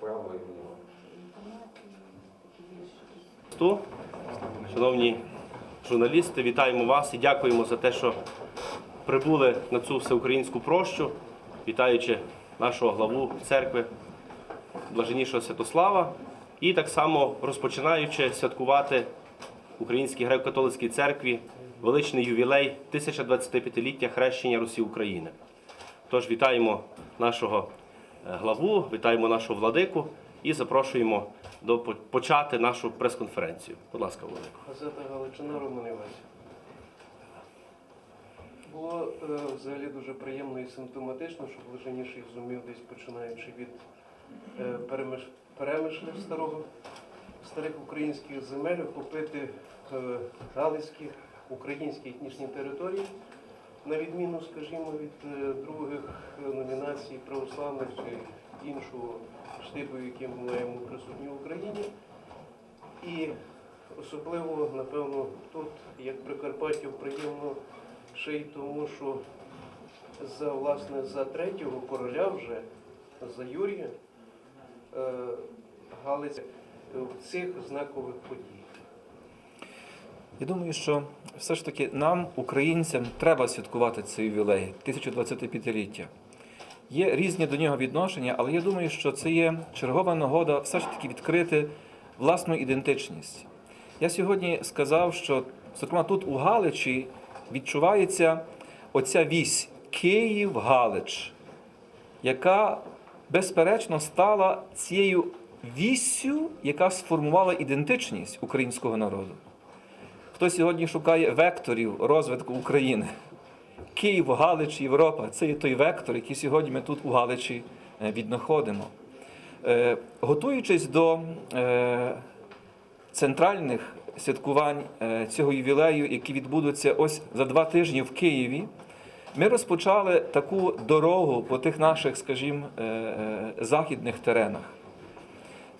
право і вліво. Ту, шановні журналісти, вітаємо вас і дякуємо за те, що прибули на цю всеукраїнську прощу, вітаючи нашого главу церкви Блаженнішого Святослава, і так само розпочинаючи святкувати Українській греко-католицькій церкві величний ювілей 1025-ліття хрещення Русі України. Тож вітаємо нашого главу, вітаємо нашого владику і запрошуємо до почати нашу прес-конференцію. Будь ласка, владику. Газета Галичина Роман Івась. Було е, взагалі дуже приємно і симптоматично, що блаженніший зумів десь починаючи від е, перемишлів старого, старих українських земель, охопити е, галицькі українські етнічні території, на відміну, скажімо, від е, других е, номінацій православних чи іншого штибу, які ми маємо присутні в Україні. І особливо, напевно, тут, як Прикарпаттю, приємно ще й тому, що за, власне, за третього короля вже, за Юрія, е, Галиця в цих знакових подій. Я думаю, що все ж таки нам, українцям, треба святкувати цей ювілей 1025-ліття. Є різні до нього відношення, але я думаю, що це є чергова нагода все ж таки відкрити власну ідентичність. Я сьогодні сказав, що, зокрема, тут у Галичі відчувається оця вісь Київ-Галич, яка безперечно стала цією віссю, яка сформувала ідентичність українського народу. Хто сьогодні шукає векторів розвитку України? Київ, Галич, Європа це є той вектор, який сьогодні ми тут у Галичі е, віднаходимо. Е, Готуючись до е, центральних святкувань цього ювілею, які відбудуться ось за два тижні в Києві, ми розпочали таку дорогу по тих наших, скажімо, західних теренах.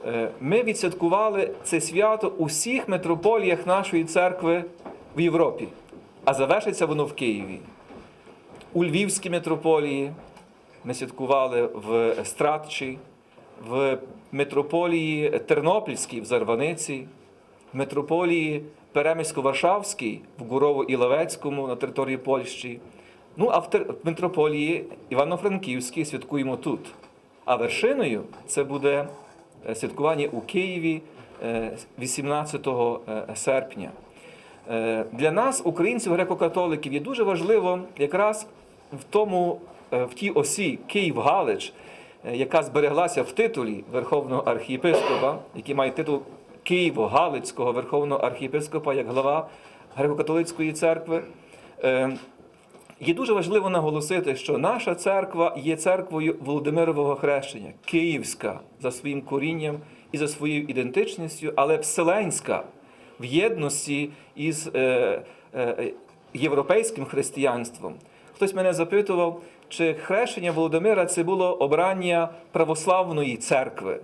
Е, Ми відсвяткували це свято у всіх митрополіях нашої церкви в Європі, а завершиться воно в Києві. У Львівській митрополії ми святкували в Стратчі, в митрополії Тернопільській в Зарваниці, в митрополії Перемисько-Варшавській в Гурово-Іловецькому на території Польщі. Ну а в митрополії Івано-Франківській святкуємо тут. А вершиною це буде святкування у Києві е, 18 е, серпня. Е, Для нас, українців греко-католиків, є дуже важливо якраз в тому, е, в тій осі Київ-Галич, е, яка збереглася в титулі Верховного архієпископа, який має титул Києво-Галицького Верховного архієпископа як глава греко-католицької церкви. Є дуже важливо наголосити, що наша церква є церквою Володимирового хрещення, київська за своїм корінням і за своєю ідентичністю, але вселенська в єдності із е, е, європейським християнством. Хтось мене запитував, чи хрещення Володимира це було обрання православної церкви.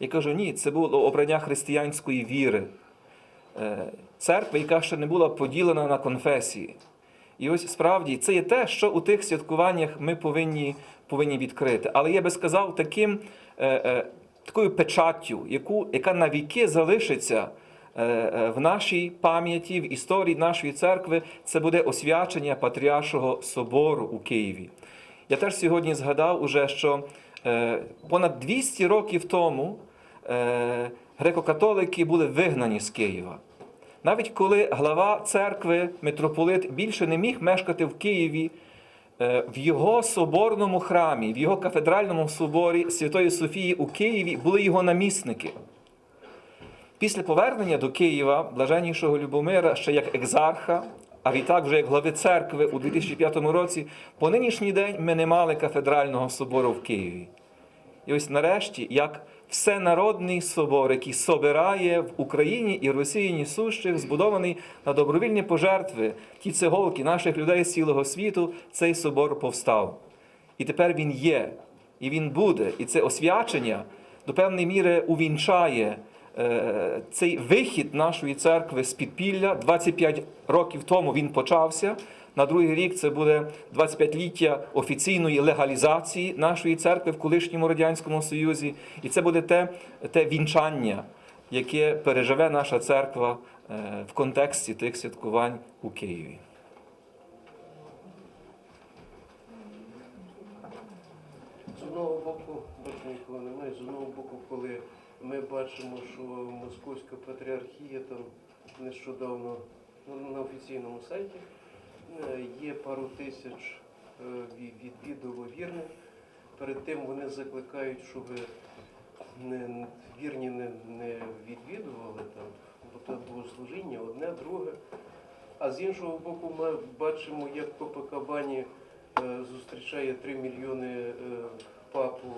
Я кажу, ні, це було обрання християнської віри, Е, церкви, яка ще не була поділена на конфесії. І ось справді це є те, що у тих святкуваннях ми повинні, повинні відкрити. Але я би сказав, таким, е, е, такою печаттю, яку, яка навіки залишиться е, в нашій пам'яті, в історії нашої церкви, це буде освячення Патріаршого собору у Києві. Я теж сьогодні згадав уже, що понад 200 років тому греко-католики були вигнані з Києва. Навіть коли глава церкви, митрополит, більше не міг мешкати в Києві, е, в його соборному храмі, в його кафедральному соборі Святої Софії у Києві були його намісники. Після повернення до Києва блаженнішого Любомира ще як екзарха, а відтак вже як глави церкви у 2005 році, по нинішній день ми не мали кафедрального собору в Києві. І ось нарешті, як всенародний собор, який собирає в Україні і Росії нісущих, збудований на добровільні пожертви, ті цеголки наших людей з цілого світу, цей собор повстав. І тепер він є, і він буде. І це освячення до певної міри увінчає цей вихід нашої церкви з підпілля. 25 років тому він почався. На другий рік це буде 25-ліття офіційної легалізації нашої церкви в колишньому радянському союзі, і це буде те, те вінчання, яке переживе наша церква е, в контексті тих святкувань у Києві. З одного боку, бачу нікого немає, з одного боку, коли ми бачимо, що Московська патріархія там нещодавно ну, на офіційному сайті е, є пару тисяч е, відвідувало вірних. Перед тим вони закликають, щоб не, вірні не, не відвідували там, бо це богослужіння, одне, друге. А з іншого боку, ми бачимо, як Копакабані е, зустрічає 3 мільйони папу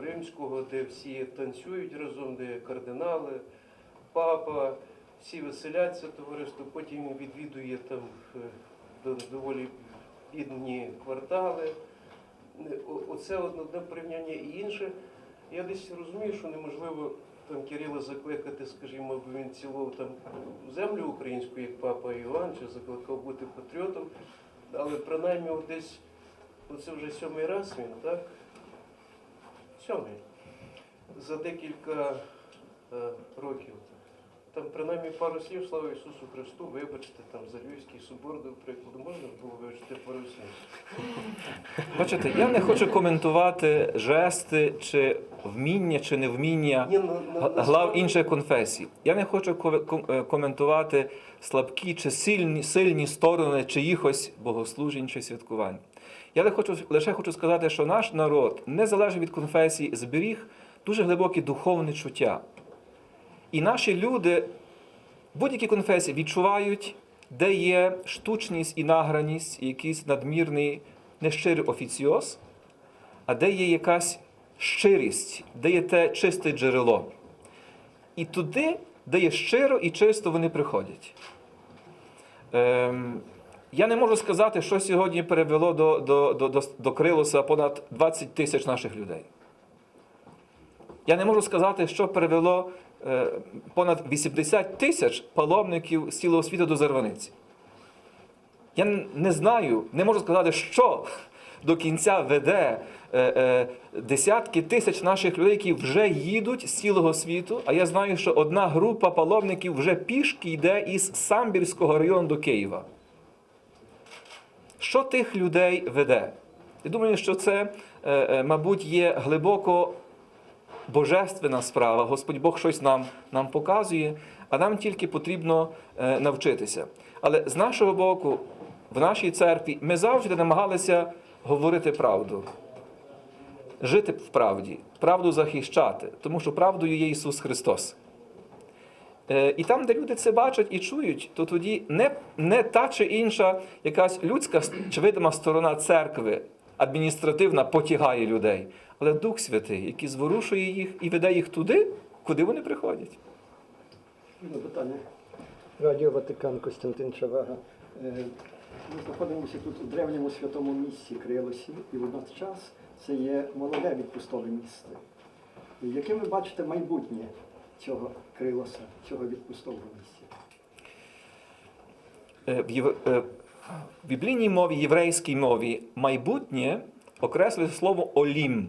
римського, де всі танцюють разом, де кардинали, папа, всі веселяться товариство, потім відвідує там е, доволі бідні квартали. Е, Оце одне порівняння і інше. Я десь розумію, що неможливо там Кирила закликати, скажімо, бо він цілував там землю українську, як папа Іван, чи закликав бути патріотом. Але принаймні десь, оце вже сьомий раз він, так? Сьомий. За декілька е, років. Там принаймні пару слів слава Ісусу Христу, вибачте, там за Львівський собор, до прикладу, можна було вивчити пару слів? Бачите, я не хочу коментувати жести чи вміння чи невміння Ні, на- на- г- глав інших конфесій. Я не хочу ко- ком- е, коментувати слабкі чи сильні, сильні сторони чиїхось богослужень чи святкувань. Я хочу, лише хочу сказати, що наш народ, незалежно від конфесії, зберіг дуже глибоке духовне чуття. І наші люди будь-якій конфесії відчувають, де є штучність і награність, і якийсь надмірний нещирий офіціоз, а де є якась щирість, де є те чисте джерело. І туди, де є щиро і чисто, вони приходять. Ем, я не можу сказати, що сьогодні перевело до, до, до, до, Крилоса понад 20 тисяч наших людей. Я не можу сказати, що перевело е, понад 80 тисяч паломників з цілого світу до Зарваниці. Я не знаю, не можу сказати, що до кінця веде е, е, десятки тисяч наших людей, які вже їдуть з цілого світу. А я знаю, що одна група паломників вже пішки йде із Самбірського району до Києва. Що тих людей веде? Я думаю, що це, е, е, мабуть, є глибоко божественна справа. Господь Бог щось нам, нам показує, а нам тільки потрібно е, навчитися. Але з нашого боку, в нашій церкві, ми завжди намагалися говорити правду, жити в правді, правду захищати, тому що правдою є Ісус Христос. Е, І там, де люди це бачать і чують, то тоді не, не та чи інша якась людська чи видима сторона церкви, адміністративна, потягає людей, але Дух Святий, який зворушує їх і веде їх туди, куди вони приходять. Ну, питання. Радіо Ватикан Костянтин Чавага. Е, Ми знаходимося тут у древньому святому місці Крилосі, і водночас це є молоде відпустове місце. Яке ви бачите майбутнє цього Крилоса, цього відпустового місця? Е, е, в біблійній мові, єврейській мові, майбутнє окреслює слово олім.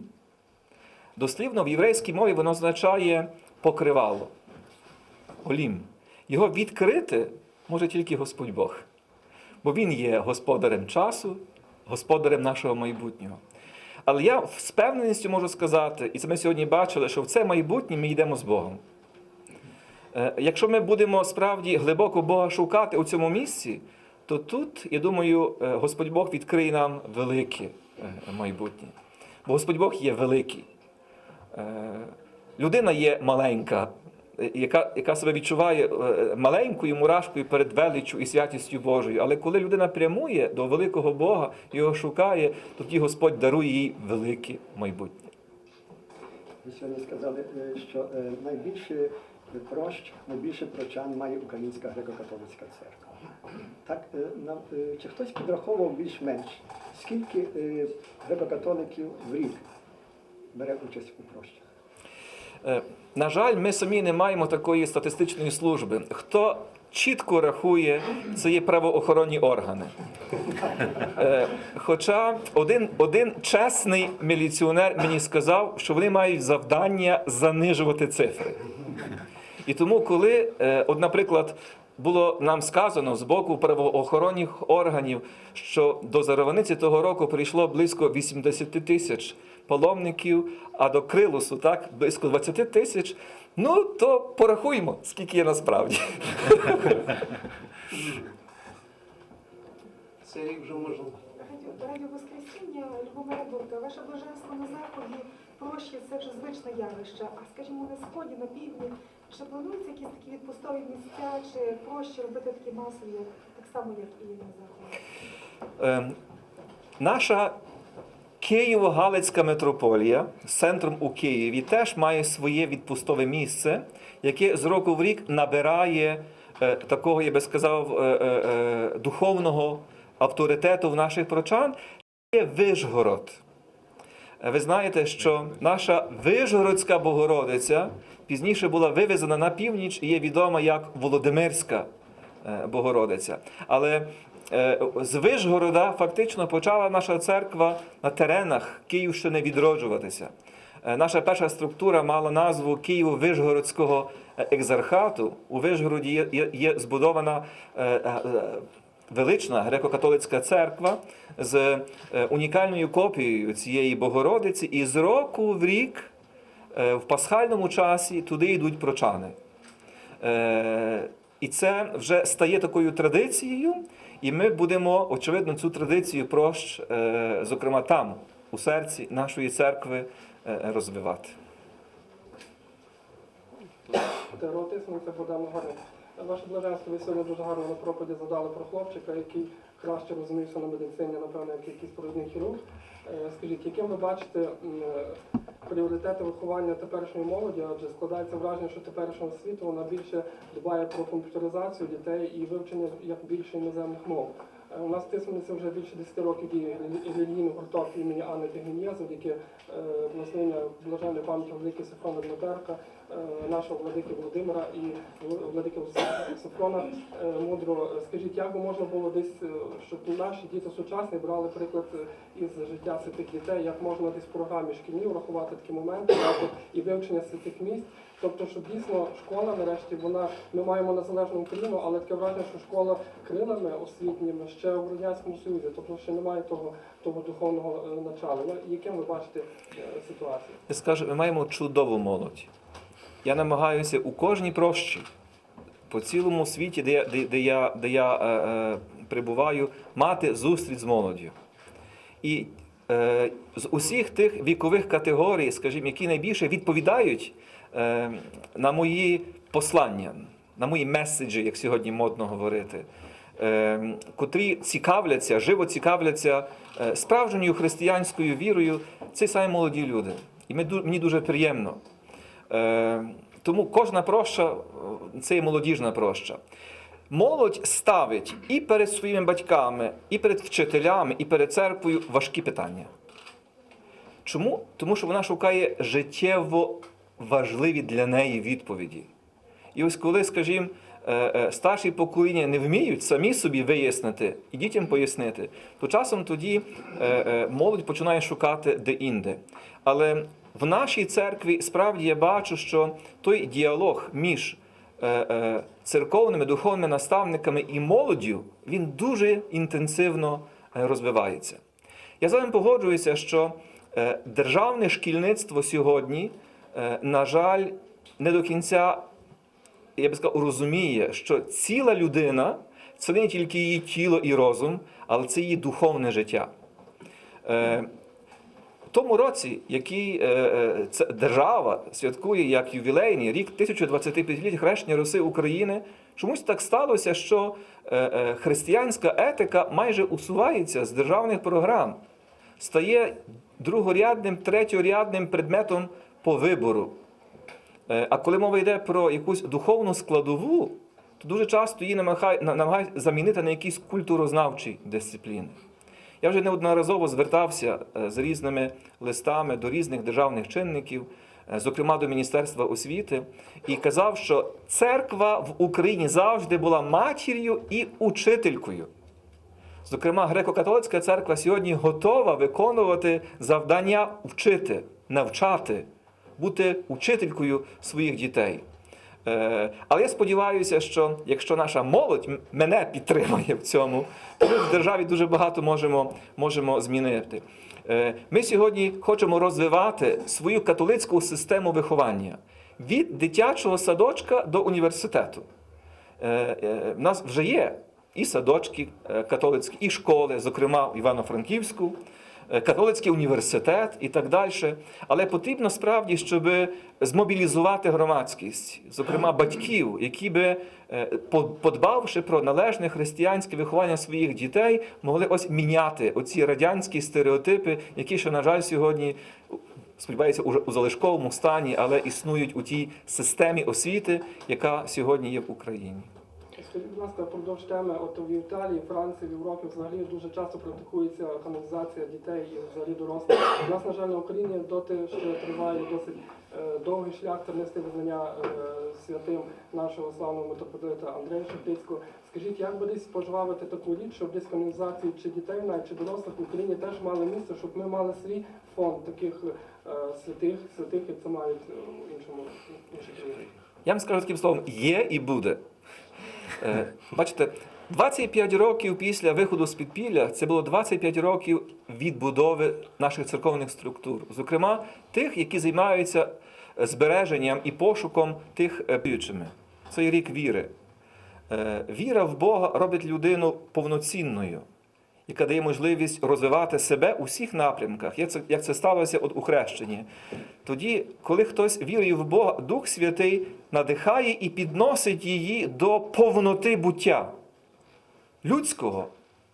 Дослівно в єврейській мові воно означає покривало. Олім. Його відкрити може тільки Господь Бог. Бо Він є господарем часу, господарем нашого майбутнього. Але я з певненістю можу сказати, і це ми сьогодні бачили, що в це майбутнє ми йдемо з Богом. Е, Якщо ми будемо справді глибоко Бога шукати у цьому місці, то тут, я думаю, е, Господь Бог відкриє нам велике е, майбутнє. Бо Господь Бог є великий. Людина є маленька, яка, яка себе відчуває маленькою мурашкою перед величчю і святістю Божою. Але коли людина прямує до великого Бога, його шукає, тоді Господь дарує їй велике майбутнє. Ви сьогодні сказали, що найбільше прощ, найбільше прочан має Українська греко-католицька церква. Так, е, е, чи хтось підраховував більш-менш, скільки е, греко-католиків в рік бере участь у прощах? На жаль, ми самі не маємо такої статистичної служби. Хто чітко рахує, це є правоохоронні органи. Хоча один, один чесний міліціонер мені сказав, що вони мають завдання занижувати цифри. І тому, коли, е, от, наприклад, було нам сказано з боку правоохоронних органів, що до Зараваниці того року прийшло близько 80 тисяч паломників, а до Крилусу так близько 20 тисяч. Ну то порахуємо, скільки є насправді. Цей рік вже можна. Радіо, Воскресіння, Любомира Бурка, ваше блаженство на заході, прощі це вже звичне явище. А скажімо, на сході, на півдні, чи плануються якісь такі відпустові місця, чи прощі робити такі масові, так само, як і на заході? Е, Наша Києво-Галицька митрополія з центром у Києві теж має своє відпустове місце, яке з року в рік набирає е, такого, я би сказав, е, е, е, духовного авторитету в наших прочан. Це Вишгород. Ви знаєте, що наша Вишгородська Богородиця пізніше була вивезена на північ і є відома як Володимирська е, Богородиця. Але е, з Вишгорода фактично почала наша церква на теренах Київщини відроджуватися. Е, Наша перша структура мала назву Києво-Вишгородського екзархату. У Вишгороді є, є, є збудована велична греко-католицька церква з е, унікальною копією цієї Богородиці, і з року в рік е, в пасхальному часі туди йдуть прочани. Е, І це вже стає такою традицією, і ми будемо, очевидно, цю традицію прощ, зокрема там, у серці нашої церкви, розвивати. Теоретично це буде гарно. Ваше блаженство, ви сьогодні дуже гарно на проповіді задали про хлопчика, який краще розумівся на медицині, напевно, як якийсь провідний хірург. Е, Скажіть, яким ви бачите е, пріоритети виховання теперішньої молоді? Адже складається враження, що теперішнього світу вона більше дбає про комп'ютеризацію дітей і вивчення як більше іноземних мов. Е, У нас в вже більше 10 років діє релігійний гурток імені Анни Тегнія, завдяки е, наслання блаженної пам'яті Сифрона Дмитерка, е, нашого владики Володимира і владики Сифрона е, Мудро. Скажіть, як би можна було десь, е, щоб наші діти сучасні брали приклад е, із життя святих дітей, як можна десь в програмі шкільній врахувати такі моменти, і вивчення святих місць. Тобто, щоб дійсно школа, нарешті, вона ми маємо незалежну Україну, але таке враження, що школа крилами освітніми ще в радянському союзі, тобто ще немає того, того духовного е, начала. Ну, Яким ви бачите е, ситуацію? Скажу, ми маємо чудову молодь. Я намагаюся у кожній прощі, по цілому світі, де де, де я, де я е, е, прибуваю, мати зустріч з молоддю. І е, з усіх тих вікових категорій, скажімо, які найбільше відповідають е, на мої послання, на мої меседжі, як сьогодні модно говорити, е, котрі цікавляться, живо цікавляться е, справжньою християнською вірою, це саме молоді люди. І мені дуже приємно. Е, тому кожна проща е, це є молодіжна проща. Молодь ставить і перед своїми батьками, і перед вчителями, і перед церквою важкі питання. Чому? Тому що вона шукає життєво важливі для неї відповіді. І ось коли, скажімо, е, старші покоління не вміють самі собі вияснити і дітям пояснити, то часом тоді молодь починає шукати де-інде. Але в нашій церкві справді я бачу, що той діалог між е, е, церковними духовними наставниками і молоддю він дуже інтенсивно е, розвивається. Я з вами погоджуюся, що державне шкільництво сьогодні, на жаль, не до кінця, я би сказав, розуміє, що ціла людина це не тільки її тіло і розум, але це її духовне життя. Тому році, який е, е, це держава святкує як ювілейний рік 1025 хрещення Руси України, чомусь так сталося, що е, християнська етика майже усувається з державних програм, стає другорядним, третьорядним предметом по вибору. А коли мова йде про якусь духовну складову, то дуже часто її намагають замінити на якісь культурознавчі дисципліни. Я вже неодноразово звертався е, з різними листами до різних державних чинників е, зокрема до Міністерства освіти, і казав, що церква в Україні завжди була матір'ю і учителькою. Зокрема, греко-католицька церква сьогодні готова виконувати завдання вчити, навчати, бути учителькою своїх дітей. Е, Але я сподіваюся, що якщо наша молодь мене підтримує в цьому, то ми в державі дуже багато можемо, можемо змінити. Е, Ми сьогодні хочемо розвивати свою католицьку систему виховання від дитячого садочка до університету. Е, е, нас вже є і садочки католицькі, і школи, зокрема в Івано-Франківську, католицький університет і так далі. Але потрібно справді, щоб змобілізувати громадськість, зокрема батьків, які би, е, по- подбавши про належне християнське виховання своїх дітей, могли ось міняти оці радянські стереотипи, які ще, на жаль, сьогодні. Сподіваюся, у залишковому стані, але існують у тій системі освіти, яка сьогодні є в Україні. Скажіть, будь ласка, продовж теми, от в Італії, Франції, в Європі взагалі дуже часто практикується каналізація дітей і взагалі дорослих. У нас, на жаль, на Україні доти ще триває досить е, довгий шлях тернести визнання е, святим нашого славного митрополита Андрея Шептицького. Скажіть, як би десь пожвавити таку річ, щоб десь каналізації чи дітей, навіть чи дорослих в Україні теж мали місце, щоб ми мали свій фонд таких е, святих, святих, як це мають е, в іншому інших країнах? Я вам скажу таким словом: є і буде. Е, Бачите, 25 років після виходу з підпілля це було 25 років відбудови наших церковних структур, зокрема тих, які займаються збереженням і пошуком тих е, віруючими. Це рік віри. Е, Віра в Бога робить людину повноцінною, яка дає можливість розвивати себе у всіх напрямках, як це, як це сталося от у хрещенні. Тоді, коли хтось вірує в Бога, Дух Святий надихає і підносить її до повноти буття людського,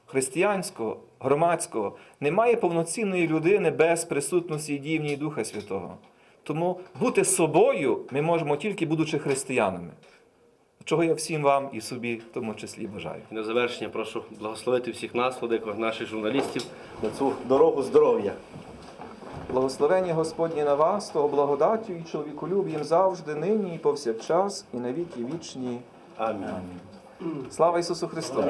християнського, громадського. Немає повноцінної людини без присутності і дії Духа Святого. Тому бути собою ми можемо тільки будучи християнами. Чого я всім вам і собі в тому числі бажаю. На завершення прошу благословити всіх нас, Владико, наших журналістів, на цю дорогу здоров'я. Благословення Господні на вас, того благодаттю і чоловіколюб'ям завжди, нині і повсякчас, і на віки вічні. Амінь. Слава Ісусу Христу!